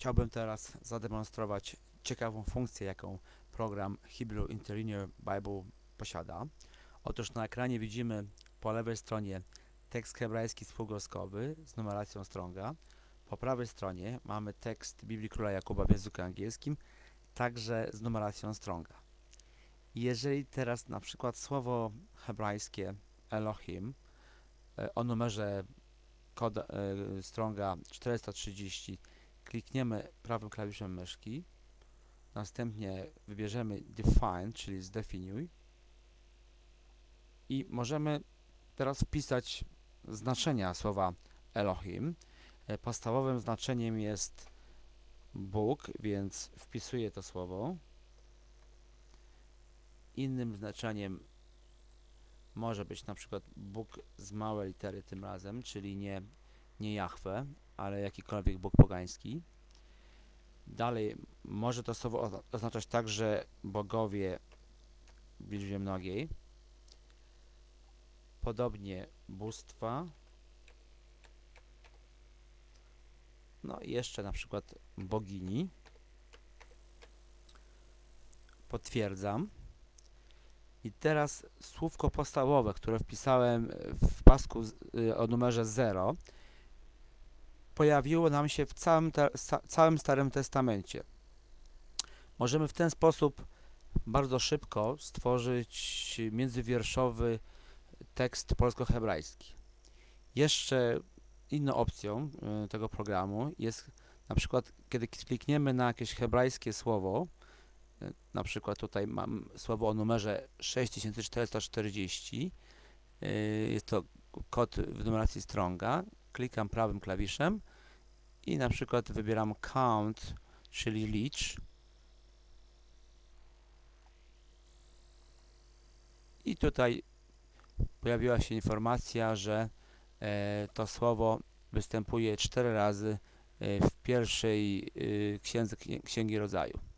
Chciałbym teraz zademonstrować ciekawą funkcję, jaką program Hebrew Interlinear Bible posiada. Otóż na ekranie widzimy po lewej stronie tekst hebrajski spółgłoskowy z numeracją Stronga. Po prawej stronie mamy tekst Biblii Króla Jakuba w języku angielskim, także z numeracją Stronga. Jeżeli teraz na przykład słowo hebrajskie Elohim e, o numerze koda, e, Stronga 430 klikniemy prawym klawiszem myszki, następnie wybierzemy Define, czyli zdefiniuj i możemy teraz wpisać znaczenia słowa Elohim. E, Podstawowym znaczeniem jest Bóg, więc wpisuję to słowo. Innym znaczeniem może być na przykład Bóg z małej litery tym razem, czyli nie, nie Jahwe, ale jakikolwiek Bóg pogański. Dalej może to słowo ozna- oznaczać także bogowie w liczbie mnogiej. Podobnie bóstwa. No i jeszcze na przykład bogini. Potwierdzam. I teraz słówko podstawowe, które wpisałem w pasku y, o numerze 0 pojawiło nam się w całym, całym Starym Testamencie. Możemy w ten sposób bardzo szybko stworzyć międzywierszowy tekst polsko-hebrajski. Jeszcze inną opcją y, tego programu jest na przykład, kiedy klikniemy na jakieś hebrajskie słowo, y, na przykład tutaj mam słowo o numerze 6440, y, jest to kod w numeracji Stronga, klikam prawym klawiszem i na przykład wybieram count, czyli licz i tutaj pojawiła się informacja, że e, to słowo występuje cztery razy e, w pierwszej e, księdze Księ- Księgi Rodzaju.